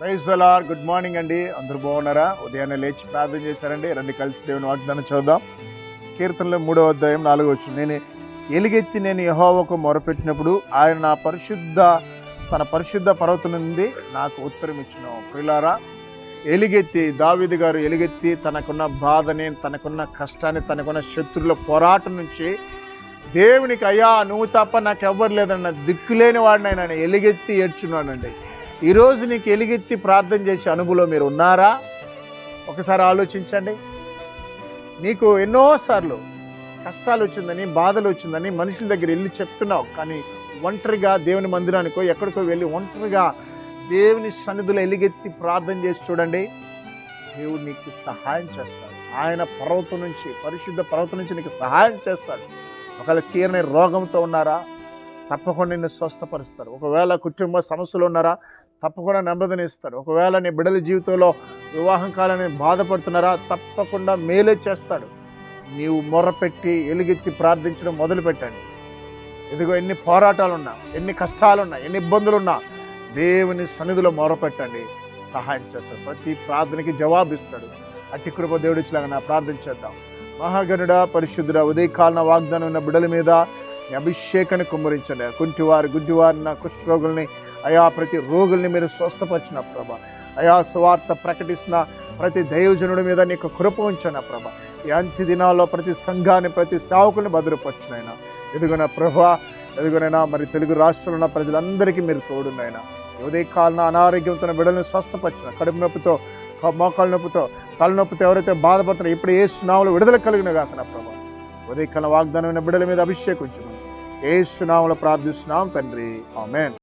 Praise అలార్ good morning అండి. అందరూ బాగున్నారా? ఉదయాన్నే లేచి ప్రార్థన చేశారండి. రండి కలిసి దేవుని వాగ్దానం చూద్దాం. కీర్తనలో మూడో అధ్యాయం నాలుగో వచ్చింది నేను ఎలుగెత్తి నేను యహోవకు మొరపెట్టినప్పుడు ఆయన నా పరిశుద్ధ తన పరిశుద్ధ పర్వతం నుండి నాకు ఉత్తరం ఇచ్చిన. ప్రిలారా ఎలుగెత్తి దావిది గారు ఎలుగెత్తి తనకున్న బాధని తనకున్న కష్టాన్ని తనకున్న శత్రువుల పోరాటం నుంచి దేవునికి అయ్యా నువ్వు తప్ప నాకు ఎవ్వరు లేదన్న దిక్కులేని వాడిని ఆయన ఎలుగెత్తి ఏడ్చున్నాడండి ఈరోజు నీకు ఎలుగెత్తి ప్రార్థన చేసే అనుభవం మీరు ఉన్నారా? ఒకసారి ఆలోచించండి. నీకు ఎన్నోసార్లు కష్టాలు వచ్చిందని బాధలు వచ్చిందని మనుషుల దగ్గర వెళ్ళి చెప్తున్నావు. కానీ ఒంటరిగా దేవుని మందిరానికో ఎక్కడికో వెళ్ళి ఒంటరిగా దేవుని సన్నిధిలో ఎలుగెత్తి ప్రార్థన చేసి చూడండి. దేవుడు నీకు సహాయం చేస్తాడు. ఆయన పర్వతం నుంచి పరిశుద్ధ పర్వతం నుంచి నీకు సహాయం చేస్తాడు. ఒకవేళ తీరని రోగంతో ఉన్నారా? తప్పకుండా నిన్ను స్వస్థపరుస్తారు. ఒకవేళ కుటుంబ సమస్యలు ఉన్నారా? తప్పకుండా నెమ్మదిని ఇస్తాడు ఒకవేళ నీ బిడ్డల జీవితంలో వివాహం కాలని బాధపడుతున్నారా తప్పకుండా మేలే చేస్తాడు. నీవు మొర్రపెట్టి ఎలుగెత్తి ప్రార్థించడం మొదలుపెట్టండి. ఇదిగో ఎన్ని పోరాటాలున్నా ఎన్ని కష్టాలున్నా ఎన్ని ఇబ్బందులు ఉన్నా దేవుని సన్నిధిలో మొరపెట్టండి. సహాయం చేస్తాడు. ప్రతి ప్రార్థనకి జవాబు ఇస్తాడు అట్టి కృప దేవుడిచ్చిలాగా నా ప్రార్థన చేద్దాం. మహాగణుడ పరిశుద్ధుడ ఉదయకాలన వాగ్దానం ఉన్న బిడ్డల మీద నీ అభిషేకాన్ని కుమ్మరించండి. కుంటివారు గుడ్డివారు నా కుష్ఠరోగుల్ని అయా ప్రతి రోగుల్ని మీరు స్వస్థపరిచిన ప్రభ. అయా సువార్త ప్రకటిస్తున్న ప్రతి దైవజనుడి మీద నీకు కృప ఉంచిన ప్రభ. ఈ అంత్య దినాల్లో ప్రతి సంఘాన్ని ప్రతి సేవకుని భద్రపరిచినైనా. ఎదుగున ప్రభా ఎదుగునైనా మరి తెలుగు రాష్ట్రంలో ఉన్న ప్రజలందరికీ మీరు తోడునైనా. ఉదయకాలన అనారోగ్యంతో బిడ్డలను స్వస్థపరిచిన కడుపు నొప్పితో క- మోకాళ్ళ నొప్పితో తలనొప్పితో ఎవరైతే బాధపడుతున్నారో ఇప్పుడు ఏ సునాములు విడుదల కలిగిన కాక ఉదయకాల వాగ్దానమైన బిడ్డల మీద అభిషేకించమని. ఏ సునాములు ప్రార్థిస్తున్నాం తండ్రి. ఆమెన్.